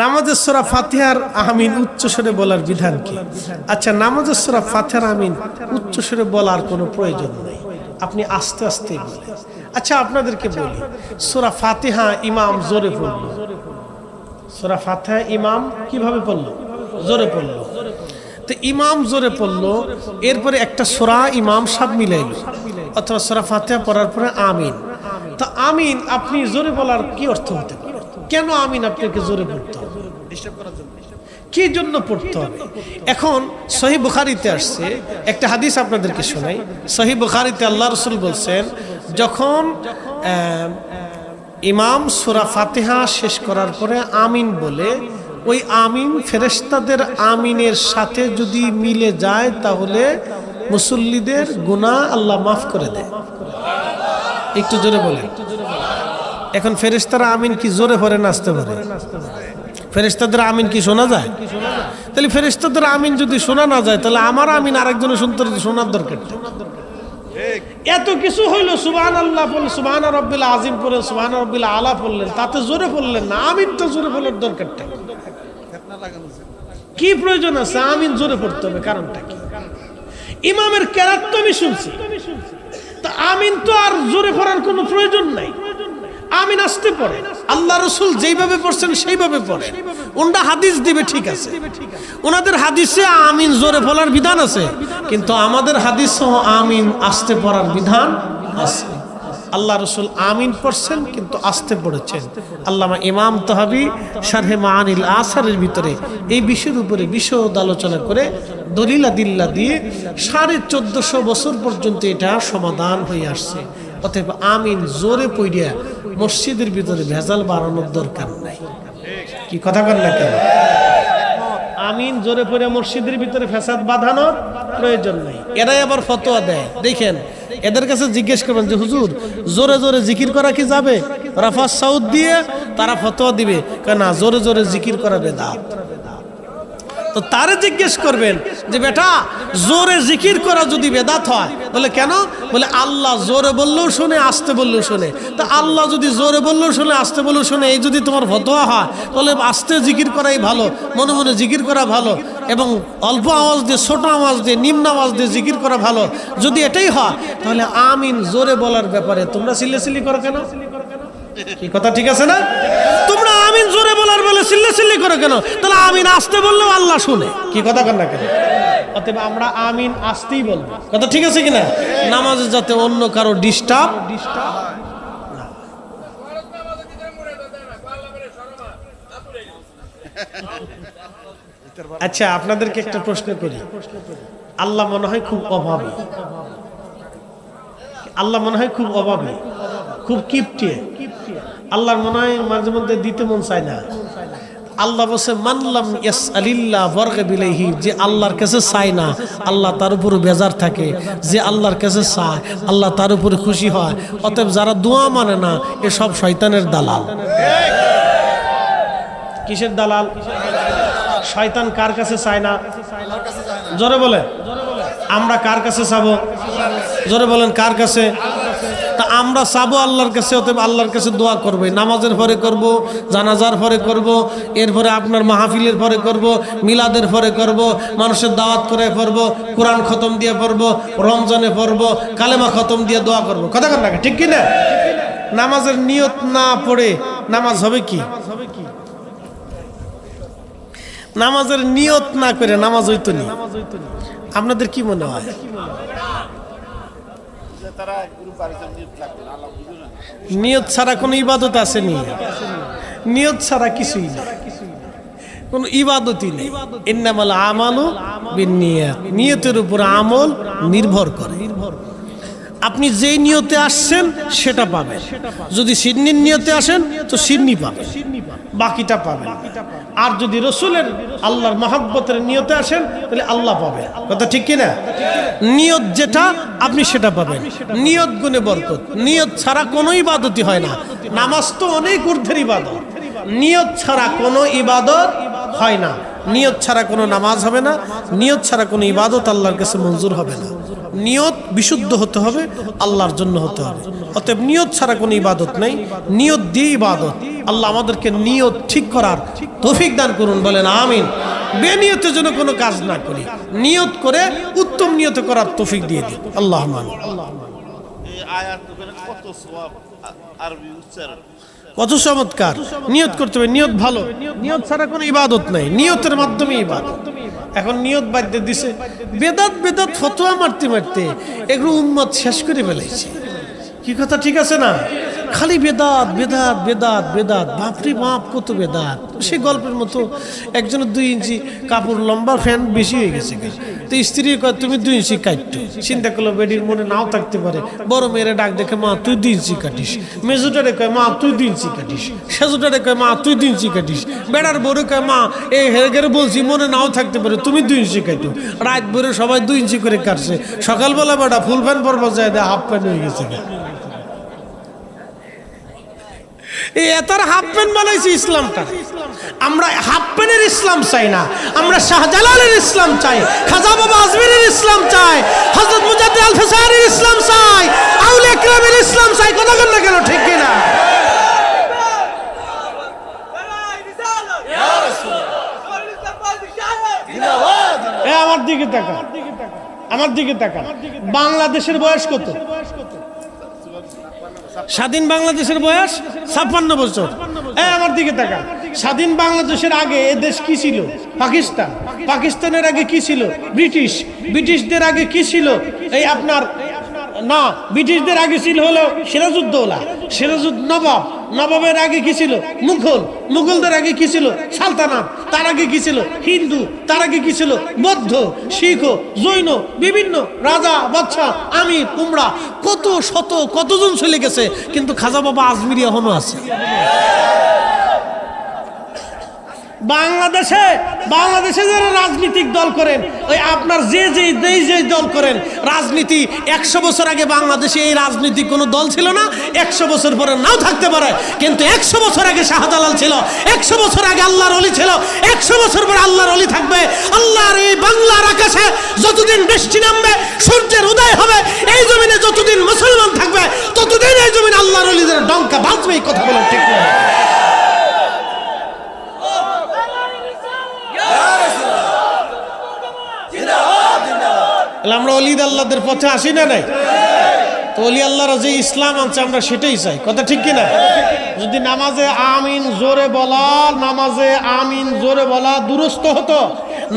নামাজের সোরা ফাতিহার আমিন উচ্চ স্বরে বলার বিধান কি? আচ্ছা নামাজের সোরা ফাতিহার আমিন উচ্চ স্বরে বলার কোনো প্রয়োজন নেই। আপনি আস্তে আস্তে বলেন। আচ্ছা আপনাদেরকে বলি, সোরা ফাতিহা ইমাম জোরে পড়ল। সোরা ফাতিহা ইমাম কীভাবে পড়ল? জোরে পড়ল। তো ইমাম জোরে পড়ল, এরপরে একটা সোরা ইমাম সব মিলাইল, অথবা সোরা ফাতিহা পড়ার পরে আমিন। তো আমিন, আপনি জোরে বলার কি অর্থ হতে কেন আমিন আপনাকে জোরে পড়তে হবে? কি জন্য পড়তে হবে? এখন সহি বুখারিতে আসছে, একটা হাদিস আপনাদেরকে শোনাই। সহি বুখারিতে আল্লাহ রসুল বলছেন, যখন ইমাম সুরা ফাতেহা শেষ করার পরে আমিন বলে, ওই আমিন ফেরেশতাদের আমিনের সাথে যদি মিলে যায়, তাহলে মুসল্লিদের গুনাহ আল্লাহ মাফ করে দেয়। একটু জোরে বলে এখন ফেরেশতারা আমিন কি জোরে পড়ে নাচতে পারে? ফেরেশতাদের আমিন কি শোনা যায়? তাহলে ফেরেশতাদের আমিন যদি শোনা না যায়, তাহলে আমার আমিন আরেকজনের শুনতে শোনার দরকার এত কিছু হইল সুবাহান আল্লাহ বললেন সুবাহান রব্বিল আজিম পড়লেন, সুবাহান রব্বিল আলা পড়লেন, তাতে জোরে পড়লেন না, আমিন তো জোরে পড়ার দরকারটা কি? প্রয়োজন আছে? আমিন জোরে পড়তে হবে, কারণটা কি? ইমামের তো আমি শুনছি। তা আমিন তো আর জোরে পড়ার কোনো প্রয়োজন নাই। আমিন আসতে পড়ে। আল্লাহ রসুল যেইভাবে পড়ছেন সেইভাবে পড়ে। ওনরা হাদিস দিবে ঠিক আছে। ওনাদের হাদিসে আমিন জোরে পড়ার বিধান আছে। কিন্তু আমাদের হাদিস সহ আমিন আসতে পড়ার বিধান আছে। আল্লাহ রসুল আমিন পড়ছেন কিন্তু আসতে পড়েছেন। আল্লামা ইমাম তহাবি শারহে মাহানিল আসারের ভিতরে এই বিষয়ের উপরে বিশদ আলোচনা করে দলিলা দিল্লা দিয়ে সাড়ে চোদ্দশো বছর পর্যন্ত এটা সমাধান হয়ে আসছে। অতএব আমিন, জোরে পড়িয়া মসজিদের ভিতরে ভেজাল বাড়ানোর দরকার নাই। কি কথা কর না কেন? আমিন, জোরে পড়ে মসজিদের ভিতরে ফ্যাসাদ বাঁধানোর প্রয়োজন নেই। এরাই আবার ফতোয়া দেয়। দেখেন, এদের কাছে জিজ্ঞেস করবেন যে, হুজুর, জোরে জোরে জিকির করা কি যাবে? রাফাজ সাউদ দিয়ে তারা ফতোয়া দিবে। কেন জোরে জোরে জিকির করা বেদাত। তো তারে জিজ্ঞেস করবেন যে, বেটা, জোরে জিকির করা যদি বেদাত হয়, বলে, কেন? বলে, আল্লাহ জোরে বললেও শুনে, আসতে বললেও শুনে। তা আল্লাহ যদি জোরে বললেও শুনে, আসতে বললেও শুনে, এই যদি তোমার ফতোয়া হয় তাহলে আস্তে জিকির করাই ভালো, মনে মনে জিকির করা ভালো এবং অল্প আওয়াজ দিয়ে, ছোট আওয়াজ দিয়ে, নিম্ন আওয়াজ দিয়ে জিকির করা ভালো। যদি এটাই হয়, তাহলে আমিন জোরে বলার ব্যাপারে তোমরা সিল্লে করো কেন? কি কথা ঠিক আছে না? তোমরা আমিন জোরে বলার বলে সিল্লে সিল্লি করে কেন? তাহলে আমিন আসতে বললেও আল্লাহ শুনে। কি কথা কর না কেন? অতএব আমরা আমিন আসতেই বলব। কথা ঠিক আছে কিনা? নামাজে যাতে অন্য কারও ডিস্টার্ব ডিস্টার্ব আচ্ছা আপনাদেরকে একটা প্রশ্ন করি। আল্লাহ মনে হয় খুব অভাবী। আল্লাহ মনে হয় খুব অভাবী। খুব কিপটে। আল্লাহর মনে হয় মাঝে মধ্যে দিতে মন চায় না। আল্লাহ বসে মানলাম ইয়াস আলিল্লাহ বর্গে বিলেহি যে আল্লাহর কাছে চায় না, আল্লাহ তার উপরে বেজার থাকে। যে আল্লাহর কাছে চায়, আল্লাহ তার উপর খুশি হয়। অতএব যারা দোয়া মানে না এসব শয়তানের দালাল। কিসের দালাল? শয়তান কার কাছে চায় না? জোরে বলে আমরা কার কাছে চাবো? জোরে বলেন, কার কাছে? আমরা চাবো আল্লাহর কাছে, অতএব আল্লাহর কাছে দোয়া করবে। নামাজের পরে করব, জানাজার পরে করব, এরপরে আপনার মাহফিলের পরে করব, মিলাদের পরে করব, মানুষের দাওয়াত করে পড়ব, কোরআন খতম দিয়ে পড়ব, রমজানে পড়ব, কালেমা খতম দিয়ে দোয়া করব। কথা না ঠিক কি না নামাজের নিয়ত না পড়ে নামাজ হবে কি? নামাজের নিয়ত না করে নামাজ হইতো নি। আপনাদের কি মনে হয়? নিয়ত ছাড়া কোনো ইবাদত আছে নি নিয়ত ছাড়া কিছুই নেই। কোন ইবাদতই নেই। ইন্নামাল নিয়তের উপর আমল নির্ভর করে। নির্ভর আপনি যেই নিয়তে আসছেন, সেটা পাবেন। যদি সিন্নির নিয়তে আসেন, তো সিন্নি পাবেন। বাকিটা পাবেন। আর যদি রসুলের আল্লাহর মহাব্বতের নিয়তে আসেন, তাহলে আল্লাহ পাবে। কথা ঠিক কিনা? নিয়ত যেটা, আপনি সেটা পাবেন। নিয়ত গুণে বরকত। নিয়ত ছাড়া কোনো ইবাদতই হয় না। নামাজ তো অনেক ঊর্ধ্বের ইবাদত। নিয়ত ছাড়া কোনো ইবাদত হয় না। নিয়ত ছাড়া কোনো নামাজ হবে না। নিয়ত ছাড়া কোনো ইবাদত আল্লাহর কাছে মঞ্জুর হবে না। নিয়ত বিশুদ্ধ হতে হবে আল্লাহর জন্য হতে হবে। অতএব নিয়ত ছাড়া কোনো ইবাদত নেই। নিয়ত দিয়ে ইবাদত। আল্লাহ আমাদেরকে নিয়ত ঠিক করার তৌফিক দান করুন বলেন আমিন। বেনিয়তের জন্য কোনো কাজ না করি। নিয়ত করে উত্তম নিয়ত করার তৌফিক দিয়ে দিই। আল্লাহ মান। কত চমৎকার। নিয়ত করতে হবে নিয়ত ভালো। নিয়ত ছাড়া কোনো ইবাদত নাই। নিয়তের মাধ্যমে ইবাদত। এখন নিয়ত বাদ্য দিছে। বেদাত বেদাত, ফতোয়া মারতে মারতে এগুলো উন্মত শেষ করে ফেলেছে। কি কথা, ঠিক আছে না? খালি বেদাত বেদাত বেদাত বেদাত, বাপরে বাপ, কত বেদাত। সে গল্পের মতো একজনের দুই ইঞ্চি কাপড়, লম্বা ফ্যান বেশি হয়ে গেছে তো স্ত্রী কয়, তুমি দুই ইঞ্চি কাটতো। চিন্তা করল, বেডির মনে নাও থাকতে পারে। বড় মেয়েরে ডাক দেখে, মা, তুই দুই ইঞ্চি কাটিস। মেজুটারে কয়, মা, তুই দুই ইঞ্চি কাটিস। সেজুটারে কয়, মা, তুই দুই ইঞ্চি কাটিস। বেড়ার বড় কয়, মা, এই হেরে বলছি, মনে নাও থাকতে পারে, তুমি দুই ইঞ্চি কাটো। রাত ভরে সবাই দুই ইঞ্চি করে কাটছে। সকালবেলা বেটা ফুল প্যান্ট পরবা যায় দেয় হাফ প্যান্ট হয়ে গেছে এতার হাফ প্যান্ট বানাইছে ইসলামটা। আমরা হাফ প্যান্টের ইসলাম চাই না। আমরা শাহজালালের ইসলাম চাই, খাজা বাবা আজমিরের ইসলাম চাই হজরত মুজাদ্দিদ আল ফেসারের ইসলাম চাই আউলে ইকরামের ইসলাম চাই, কথা কন না কেন, ঠিক কিনা? আমার দিকে তাকা আমার দিকে তাকা বাংলাদেশের বয়স কত? স্বাধীন বাংলাদেশের বয়স ছাপ্পান্ন বছর। হ্যাঁ আমার দিকে তাকা স্বাধীন বাংলাদেশের আগে এ দেশ কি ছিল? পাকিস্তান। পাকিস্তানের আগে কি ছিল? ব্রিটিশ। ব্রিটিশদের আগে কি ছিল? এই আপনার না, ব্রিটিশদের আগে ছিল হলো সিরাজউদ্দৌলা। সিরাজুদ নবাব, নবাবের আগে কি ছিল? মুঘল। মুঘলদের আগে কি ছিল? সালতানাত। তার আগে কি ছিল? হিন্দু। তার আগে কি ছিল? বৌদ্ধ, শিখ, জৈন, বিভিন্ন রাজা বাচ্চা আমি কুমড়া। কত শত, কতজন চলে গেছে? কিন্তু খাজা বাবা আজমিরি এখনও আছে। বাংলাদেশে বাংলাদেশে যারা রাজনৈতিক দল করেন, ওই আপনার যে যে যেই যে দল করেন, রাজনীতি একশো বছর আগে বাংলাদেশে এই রাজনীতি কোনো দল ছিল না, একশো বছর পরে নাও থাকতে পারে। কিন্তু একশো বছর আগে শাহজালাল ছিল, একশো বছর আগে আল্লাহর অলি ছিল, একশো বছর পরে আল্লাহর অলি থাকবে। আল্লাহর এই বাংলার আকাশে যতদিন বৃষ্টি নামবে, সূর্যের উদয় হবে, এই জমিনে যতদিন মুসলমান থাকবে, ততদিন এই জমিনে আল্লাহর অলিদের ডঙ্কা বাঁচবে এই কথা বলেন ঠিক তাহলে আমরা অলিদ আল্লাহদের পথে আসি না নাই? তো অলি আল্লাহর যে ইসলাম আনছে, আমরা সেটাই চাই। কথা ঠিক কিনা? যদি নামাজে আমিন জোরে বলা, নামাজে আমিন জোরে বলা দুরস্ত হতো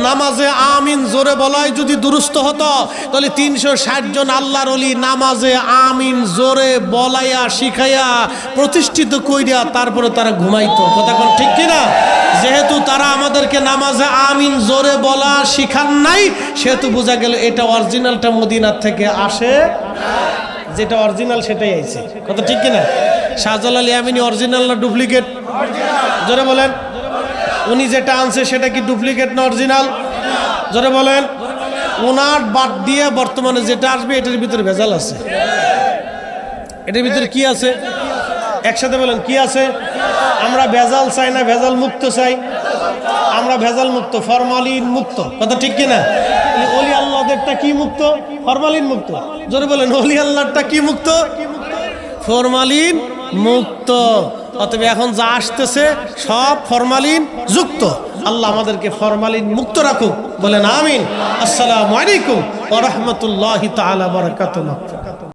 নামাজে আমিন জোরে বলাই যদি দুরুস্ত হতো, তাহলে তিনশো ষাট জন আল্লাহর অলি নামাজে আমিন জোরে বলাইয়া, শিখাইয়া, প্রতিষ্ঠিত কইরা তারপরে তারা ঘুমাইতো। কথা কোন ঠিক কিনা? যেহেতু তারা আমাদেরকে নামাজে আমিন জোরে বলা শিখান নাই, সেহেতু বোঝা গেল এটা অরিজিনালটা মদিনার থেকে আসে যেটা অরিজিনাল সেটাই আইছে কথা ঠিক কিনা? শাহজালাল ইয়ামিনী অরিজিনাল না ডুপ্লিকেট? জোরে বলেন। উনি যেটা আনছে সেটা কি ডুপ্লিকেট না অরিজিনাল জোরে বলেন। ওনার বাদ দিয়ে বর্তমানে যেটা আসবে, এটার ভিতরে ভেজাল আছে। এটার ভিতরে কি আছে? একসাথে বলেন, কি আছে? আমরা ভেজাল চাই না, ভেজাল মুক্ত চাই। আমরা ভেজাল মুক্ত, ফরমালিন মুক্ত। কথা ঠিক কিনা? অলি আল্লাহদেরটা কি মুক্ত? ফরমালিন মুক্ত। জোরে বলেন, অলি আল্লাহটা কি মুক্ত? ফরমালিন মুক্ত। অতএব এখন যা আসতেছে, সব ফরমালিন যুক্ত। আল্লাহ আমাদেরকে ফরমালিন মুক্ত রাখুক। বলেন আমিন। আসসালামু আলাইকুম ওয়া রাহমাতুল্লাহি তাআলা বারাকাতুহু।